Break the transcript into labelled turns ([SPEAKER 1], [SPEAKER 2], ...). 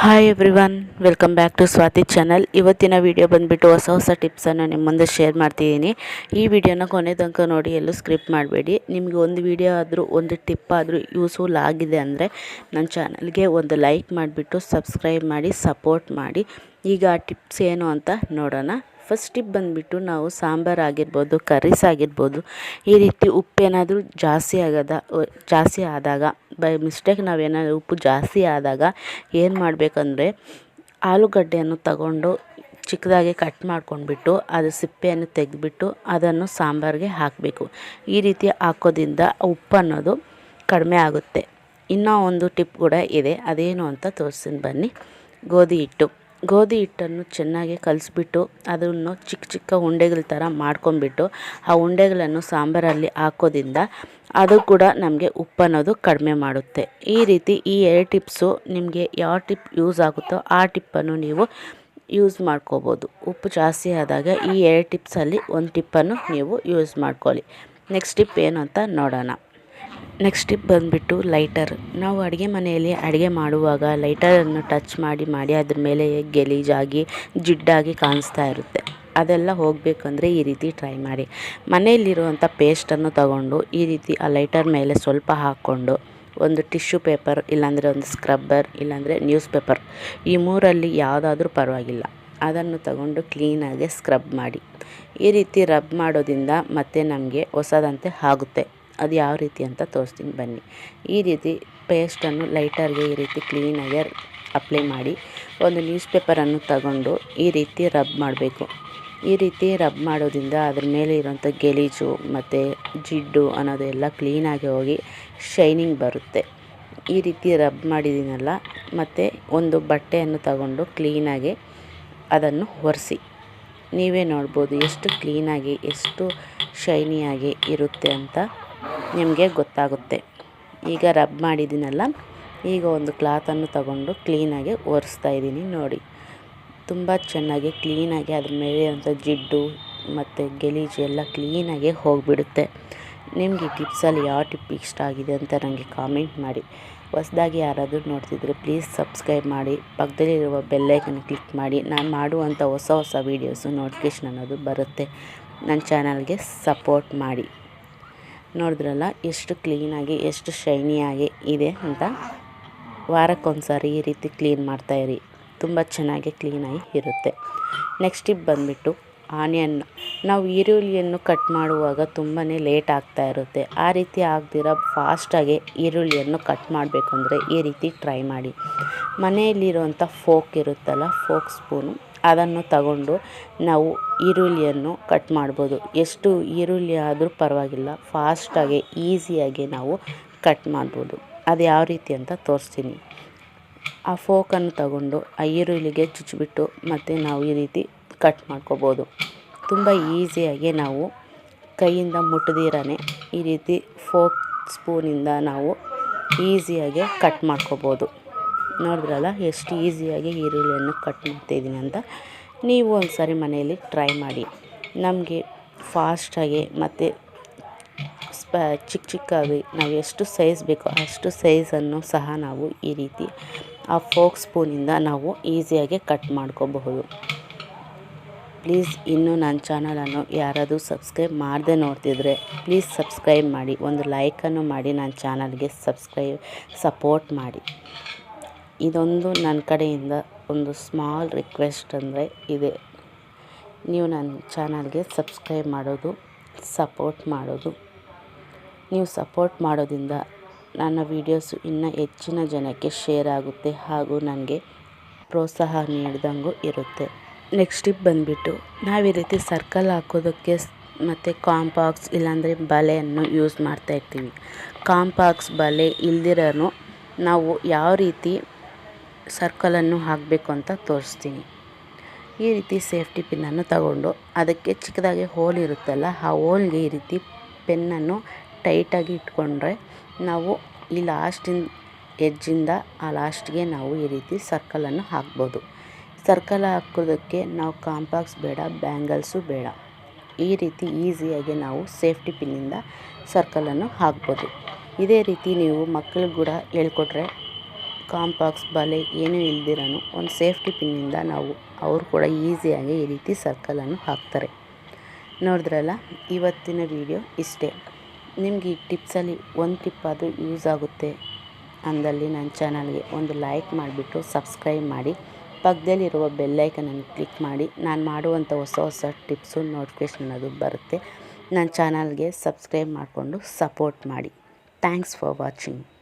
[SPEAKER 1] Hi everyone welcome back to Swathi channel ಇವತ್ತಿನ video ಬಂದುಬಿಟ್ಟು ಹೊಸ ಹೊಸ ಟಿಪ್ಸನ್ನು ನಿಮ್ಮ ಮುಂದೆ ಶೇರ್ ಮಾಡ್ತಿದ್ದೀನಿ. ಈ ವಿಡಿಯೋನ ಕೊನೆ ತನಕ ನೋಡಿ ಎಲ್ಲೂ ಸ್ಕ್ರಿಪ್ಟ್ ಮಾಡಬೇಡಿ. ನಿಮಗೆ ಒಂದು ವಿಡಿಯೋ ಆದರೂ, ಒಂದು ಟಿಪ್ ಆದರೂ ಯೂಸ್ಫುಲ್ ಆಗಿದೆ ಅಂದರೆ ನನ್ನ ಚಾನಲ್ಗೆ ಒಂದು ಲೈಕ್ ಮಾಡಿಬಿಟ್ಟು ಸಬ್ಸ್ಕ್ರೈಬ್ ಮಾಡಿ ಸಪೋರ್ಟ್ ಮಾಡಿ. ಈಗ ಆ ಟಿಪ್ಸ್ ಏನು ಅಂತ ನೋಡೋಣ. ಫಸ್ಟ್ ಟಿಪ್ ಬಂದುಬಿಟ್ಟು ನಾವು ಸಾಂಬಾರು ಆಗಿರ್ಬೋದು ಕರ್ರೀಸ್ ಆಗಿರ್ಬೋದು, ಈ ರೀತಿ ಉಪ್ಪೇನಾದರೂ ಜಾಸ್ತಿ ಆಗದ ಜಾಸ್ತಿ ಆದಾಗ, ಬೈ ಮಿಸ್ಟೇಕ್ ನಾವೇನಾದ್ರೂ ಉಪ್ಪು ಜಾಸ್ತಿ ಆದಾಗ ಏನು ಮಾಡಬೇಕಂದ್ರೆ, ಆಲೂಗಡ್ಡೆಯನ್ನು ತಗೊಂಡು ಚಿಕ್ಕದಾಗಿ ಕಟ್ ಮಾಡ್ಕೊಂಡ್ಬಿಟ್ಟು, ಅದು ಸಿಪ್ಪೆಯನ್ನು ತೆಗೆದ್ಬಿಟ್ಟು ಅದನ್ನು ಸಾಂಬಾರಿಗೆ ಹಾಕಬೇಕು. ಈ ರೀತಿ ಹಾಕೋದ್ರಿಂದ ಉಪ್ಪು ಅನ್ನೋದು ಕಡಿಮೆ ಆಗುತ್ತೆ. ಇನ್ನೂ ಒಂದು ಟಿಪ್ ಕೂಡ ಇದೆ, ಅದೇನು ಅಂತ ತೋರಿಸ್ತೀನಿ ಬನ್ನಿ. ಗೋಧಿ ಹಿಟ್ಟು. ಗೋಧಿ ಹಿಟ್ಟನ್ನು ಚೆನ್ನಾಗಿ ಕಲಿಸ್ಬಿಟ್ಟು ಅದನ್ನು ಚಿಕ್ಕ ಚಿಕ್ಕ ಉಂಡೆಗಳ ಥರ ಮಾಡ್ಕೊಂಬಿಟ್ಟು ಆ ಉಂಡೆಗಳನ್ನು ಸಾಂಬಾರಲ್ಲಿ ಹಾಕೋದ್ರಿಂದ ಅದು ಕೂಡ ನಮಗೆ ಉಪ್ಪು ಅನ್ನೋದು ಕಡಿಮೆ ಮಾಡುತ್ತೆ. ಈ ರೀತಿ ಈ ಎರಡು ಟಿಪ್ಸು ನಿಮಗೆ ಯಾವ ಟಿಪ್ ಯೂಸ್ ಆಗುತ್ತೋ ಆ ಟಿಪ್ಪನ್ನು ನೀವು ಯೂಸ್ ಮಾಡ್ಕೋಬೋದು. ಉಪ್ಪು ಜಾಸ್ತಿ ಆದಾಗ ಈ ಎರಡು ಟಿಪ್ಸಲ್ಲಿ ಒಂದು ಟಿಪ್ಪನ್ನು ನೀವು ಯೂಸ್ ಮಾಡ್ಕೊಳ್ಳಿ. ನೆಕ್ಸ್ಟ್ ಟಿಪ್ ಏನು ಅಂತ ನೋಡೋಣ. ನೆಕ್ಸ್ಟ್ ಟಿಪ್ ಬಂದುಬಿಟ್ಟು ಲೈಟರ್ ನಾವು ಅಡುಗೆ ಮನೆಯಲ್ಲಿ ಅಡುಗೆ ಮಾಡುವಾಗ ಲೈಟರನ್ನು ಟಚ್ ಮಾಡಿ ಮಾಡಿ ಅದ್ರ ಮೇಲೆ ಗಲೀಜಾಗಿ, ಜಿಡ್ಡಾಗಿ ಕಾಣಿಸ್ತಾ ಇರುತ್ತೆ. ಅದೆಲ್ಲ ಹೋಗಬೇಕಂದ್ರೆ ಈ ರೀತಿ ಟ್ರೈ ಮಾಡಿ. ಮನೆಯಲ್ಲಿರುವಂಥ ಪೇಸ್ಟನ್ನು ತಗೊಂಡು ಈ ರೀತಿ ಆ ಲೈಟರ್ ಮೇಲೆ ಸ್ವಲ್ಪ ಹಾಕ್ಕೊಂಡು ಒಂದು ಟಿಶ್ಯೂ ಪೇಪರ್ ಇಲ್ಲಾಂದರೆ ಒಂದು ಸ್ಕ್ರಬ್ಬರ್ ಇಲ್ಲಾಂದರೆ ನ್ಯೂಸ್ ಪೇಪರ್ ಈ ಮೂರಲ್ಲಿ ಯಾವುದಾದ್ರೂ ಪರವಾಗಿಲ್ಲ. ಅದನ್ನು ತಗೊಂಡು ಕ್ಲೀನಾಗಿ ಸ್ಕ್ರಬ್ ಮಾಡಿ. ಈ ರೀತಿ ರಬ್ ಮಾಡೋದ್ರಿಂದ ಮತ್ತೆ ನಮಗೆ ಹೊಸದಂತೆ ಆಗುತ್ತೆ. ಅದು ಯಾವ ರೀತಿ ಅಂತ ತೋರಿಸ್ತೀನಿ, ಬನ್ನಿ. ಈ ರೀತಿ ಪೇಸ್ಟನ್ನು ಲೈಟರ್ಗೆ ಈ ರೀತಿ ಕ್ಲೀನಾಗಿ ಅಪ್ಲೈ ಮಾಡಿ ಒಂದು ನ್ಯೂಸ್ ಪೇಪರನ್ನು ತಗೊಂಡು ಈ ರೀತಿ ರಬ್ ಮಾಡಬೇಕು. ಈ ರೀತಿ ರಬ್ ಮಾಡೋದ್ರಿಂದ ಅದ್ರ ಮೇಲೆ ಇರೋಂಥ ಗಲೀಜು ಮತ್ತು ಜಿಡ್ಡು ಅನ್ನೋದೆಲ್ಲ ಕ್ಲೀನಾಗಿ ಹೋಗಿ ಶೈನಿಂಗ್ ಬರುತ್ತೆ. ಈ ರೀತಿ ರಬ್ ಮಾಡಿದ್ದೀನಲ್ಲ, ಮತ್ತು ಒಂದು ಬಟ್ಟೆಯನ್ನು ತಗೊಂಡು ಕ್ಲೀನಾಗಿ ಅದನ್ನು ಒರೆಸಿ. ನೀವೇ ನೋಡ್ಬೋದು ಎಷ್ಟು ಕ್ಲೀನಾಗಿ ಎಷ್ಟು ಶೈನಿಯಾಗಿ ಇರುತ್ತೆ ಅಂತ. ನಿಮಗೆ ಗೊತ್ತಾಗುತ್ತೆ. ಈಗ ರಬ್ ಮಾಡಿದ್ದೀನಲ್ಲ, ಈಗ ಒಂದು ಕ್ಲಾತನ್ನು ತಗೊಂಡು ಕ್ಲೀನಾಗಿ ಒರೆಸ್ತಾ ಇದ್ದೀನಿ ನೋಡಿ. ತುಂಬ ಚೆನ್ನಾಗಿ ಕ್ಲೀನಾಗಿ ಅದ್ರ ಮೇಲೆ ಅಂತ ಜಿಡ್ಡು ಮತ್ತು ಗಲೀಜು ಎಲ್ಲ ಕ್ಲೀನಾಗಿ ಹೋಗಿಬಿಡುತ್ತೆ. ನಿಮಗೆ ಟಿಪ್ಸಲ್ಲಿ ಯಾವ ಟಿಪ್ ಇಷ್ಟ ಆಗಿದೆ ಅಂತ ನನಗೆ ಕಾಮೆಂಟ್ ಮಾಡಿ. ಹೊಸ್ದಾಗಿ ಯಾರಾದರೂ ನೋಡ್ತಿದ್ರೆ ಪ್ಲೀಸ್ ಸಬ್ಸ್ಕ್ರೈಬ್ ಮಾಡಿ. ಪಕ್ಕದಲ್ಲಿರುವ ಬೆಲ್ಲೈಕನ್ ಕ್ಲಿಕ್ ಮಾಡಿ. ನಾನು ಮಾಡುವಂಥ ಹೊಸ ಹೊಸ ವೀಡಿಯೋಸು ನೋಟಿಫಿಕೇಷನ್ ಅನ್ನೋದು ಬರುತ್ತೆ. ನನ್ನ ಚಾನಲ್ಗೆ ಸಪೋರ್ಟ್ ಮಾಡಿ. ನೋಡಿದ್ರಲ್ಲ, ಎಷ್ಟು ಕ್ಲೀನಾಗಿ ಎಷ್ಟು ಶೈನಿಯಾಗಿ ಇದೆ ಅಂತ? ವಾರಕ್ಕೊಂದು ಸಾರಿ ಈ ರೀತಿ ಕ್ಲೀನ್ ಮಾಡ್ತಾಯಿರಿ ತುಂಬ ಚೆನ್ನಾಗಿ ಕ್ಲೀನಾಗಿ ಇರುತ್ತೆ. ನೆಕ್ಸ್ಟ್ ಟಿಪ್ ಬಂದುಬಿಟ್ಟು ಆನಿಯನ್ ನಾವು ಈರುಳ್ಳಿಯನ್ನು ಕಟ್ ಮಾಡುವಾಗ ತುಂಬಾ ಲೇಟ್ ಆಗ್ತಾ ಇರುತ್ತೆ. ಆ ರೀತಿ ಆಗದಿರ ಫಾಸ್ಟಾಗಿ ಈರುಳ್ಳಿಯನ್ನು ಕಟ್ ಮಾಡಬೇಕಂದ್ರೆ ಈ ರೀತಿ ಟ್ರೈ ಮಾಡಿ. ಮನೆಯಲ್ಲಿರುವಂಥ ಫೋಕ್ ಇರುತ್ತಲ್ಲ ಫೋಕ್ ಸ್ಪೂನು ಅದನ್ನು ತಗೊಂಡು ನಾವು ಈರುಳ್ಳಿಯನ್ನು ಕಟ್ ಮಾಡ್ಬೋದು. ಎಷ್ಟು ಈರುಳ್ಳಿ ಆದರೂ ಪರವಾಗಿಲ್ಲ ಫಾಸ್ಟಾಗಿ ಈಸಿಯಾಗಿ ನಾವು ಕಟ್ ಮಾಡ್ಬೋದು. ಅದು ಯಾವ ರೀತಿ ಅಂತ ತೋರಿಸ್ತೀನಿ. ಆ ಫೋಕನ್ನು ತಗೊಂಡು ಆ ಈರುಳ್ಳಿಗೆ ಚುಚ್ಚಿಬಿಟ್ಟು ಮತ್ತು ನಾವು ಈ ರೀತಿ ಕಟ್ ಮಾಡ್ಕೋಬೋದು. ತುಂಬ ಈಸಿಯಾಗಿ ನಾವು ಕೈಯಿಂದ ಮುಟ್ಟದಿರಾನೆ ಈ ರೀತಿ ಫೋಕ್ ಸ್ಪೂನಿಂದ ನಾವು ಈಸಿಯಾಗಿ ಕಟ್ ಮಾಡ್ಕೋಬೋದು. ನೋಡಿದ್ರಲ್ಲ, ಎಷ್ಟು ಈಸಿಯಾಗಿ ಈರುಳ್ಳಿಯನ್ನು ಕಟ್ ಮಾಡ್ತಾಯಿದ್ದೀನಿ ಅಂತ. ನೀವು ಒಂದು ಸಾರಿ ಮನೆಯಲ್ಲಿ ಟ್ರೈ ಮಾಡಿ. ನಮಗೆ ಫಾಸ್ಟಾಗಿ ಮತ್ತು ಸ್ಪ, ಚಿಕ್ಕ ಚಿಕ್ಕಾಗಿ ನಾವು ಎಷ್ಟು ಸೈಜ್ ಬೇಕೋ ಅಷ್ಟು ಸೈಜನ್ನು ಸಹ ನಾವು ಈ ರೀತಿ ಆ ಫೋಕ್ ಸ್ಪೂನಿಂದ ನಾವು ಈಸಿಯಾಗಿ ಕಟ್ ಮಾಡ್ಕೋಬಹುದು. ಪ್ಲೀಸ್ ಇನ್ನೂ ನನ್ನ ಚಾನಲನ್ನು ಯಾರಾದರೂ ಸಬ್ಸ್ಕ್ರೈಬ್ ಮಾಡದೆ ನೋಡ್ತಿದ್ರೆ ಪ್ಲೀಸ್ ಸಬ್ಸ್ಕ್ರೈಬ್ ಮಾಡಿ. ಒಂದು ಲೈಕನ್ನು ಮಾಡಿ ನನ್ನ ಚಾನಲ್ಗೆ ಸಬ್ಸ್ಕ್ರೈಬ್ ಸಪೋರ್ಟ್ ಮಾಡಿ. ಇದೊಂದು ನನ್ನ ಕಡೆಯಿಂದ ಒಂದು ಸ್ಮಾಲ್ ರಿಕ್ವೆಸ್ಟ್ ಅಂದರೆ ಇದೆ. ನೀವು ನನ್ನ ಚಾನಲ್ಗೆ ಸಬ್ಸ್ಕ್ರೈಬ್ ಮಾಡೋದು ಸಪೋರ್ಟ್ ಮಾಡೋದು. ನೀವು ಸಪೋರ್ಟ್ ಮಾಡೋದ್ರಿಂದ ನನ್ನ ವೀಡಿಯೋಸು ಇನ್ನೂ ಹೆಚ್ಚಿನ ಜನಕ್ಕೆ ಶೇರ್ ಆಗುತ್ತೆ ಹಾಗೂ ನನಗೆ ಪ್ರೋತ್ಸಾಹ ನೀಡಿದಂಗೂ ಇರುತ್ತೆ. ನೆಕ್ಸ್ಟ್ ಟಿಪ್ ಬಂದುಬಿಟ್ಟು, ನಾವು ಈ ರೀತಿ ಸರ್ಕಲ್ ಹಾಕೋದಕ್ಕೆ ಮತ್ತು ಕಾಂಪಾಕ್ಸ್ ಇಲ್ಲಾಂದರೆ ಬಲೆಯನ್ನು ಯೂಸ್ ಮಾಡ್ತಾಯಿರ್ತೀವಿ ಕಾಂಪಾಕ್ಸ್ ಬಲೆ ಇಲ್ದಿರೋನು ನಾವು ಯಾವ ರೀತಿ ಸರ್ಕಲನ್ನು ಹಾಕಬೇಕು ಅಂತ ತೋರಿಸ್ತೀನಿ. ಈ ರೀತಿ ಸೇಫ್ಟಿ ಪಿನ್ನನ್ನು ತಗೊಂಡು ಅದಕ್ಕೆ ಚಿಕ್ಕದಾಗಿ ಹೋಲ್ ಇರುತ್ತಲ್ಲ, ಆ ಹೋಲ್ಗೆ ಈ ರೀತಿ ಪೆನ್ನನ್ನು ಟೈಟಾಗಿ ಇಟ್ಕೊಂಡ್ರೆ ನಾವು ಈ ಲಾಸ್ಟಿನ ಎಜ್ಜಿಂದ ಆ ಲಾಸ್ಟ್ಗೆ ನಾವು ಈ ರೀತಿ ಸರ್ಕಲನ್ನು ಹಾಕ್ಬೋದು. ಸರ್ಕಲ್ ಹಾಕೋದಕ್ಕೆ ನಾವು ಕಾಂಪಾಕ್ಸ್ ಬೇಡ, ಬ್ಯಾಂಗಲ್ಸು ಬೇಡ. ಈ ರೀತಿ ಈಸಿಯಾಗಿ ನಾವು ಸೇಫ್ಟಿ ಪಿನ್ನಿಂದ ಸರ್ಕಲನ್ನು ಹಾಕ್ಬೋದು. ಇದೇ ರೀತಿ ನೀವು ಮಕ್ಕಳು ಕೂಡ ಹೇಳ್ಕೊಟ್ರೆ ಕಾಂಪಾಕ್ಸ್ ಬಲೆ ಏನೂ ಇಲ್ದಿರನು, ಒಂದು ಸೇಫ್ಟಿ ಪಿನ್ನಿಂದ ನಾವು ಅವರು ಕೂಡ ಈಸಿಯಾಗಿ ಈ ರೀತಿ ಸರ್ಕಲನ್ನು ಹಾಕ್ತಾರೆ. ನೋಡಿದ್ರಲ್ಲ, ಇವತ್ತಿನ ವಿಡಿಯೋ ಇಷ್ಟೇ. ನಿಮಗೆ ಈ ಟಿಪ್ಸಲ್ಲಿ ಒಂದು ಟಿಪ್ ಆದರೂ ಯೂಸ್ ಆಗುತ್ತೆ ಅಂದಲ್ಲಿ ನನ್ನ ಚಾನಲ್ಗೆ ಒಂದು ಲೈಕ್ ಮಾಡಿಬಿಟ್ಟು ಸಬ್ಸ್ಕ್ರೈಬ್ ಮಾಡಿ ಪಕ್ಕದಲ್ಲಿರುವ ಬೆಲ್ಲೈಕನನ್ನು ಕ್ಲಿಕ್ ಮಾಡಿ, ನಾನು ಮಾಡುವಂಥ ಹೊಸ ಹೊಸ ಟಿಪ್ಸು, ನೋಟಿಫಿಕೇಷನ್ ಅನ್ನೋದು ಬರುತ್ತೆ ನನ್ನ ಚಾನಲ್ಗೆ ಸಬ್ಸ್ಕ್ರೈಬ್ ಮಾಡಿಕೊಂಡು ಸಪೋರ್ಟ್ ಮಾಡಿ. Thanks for watching.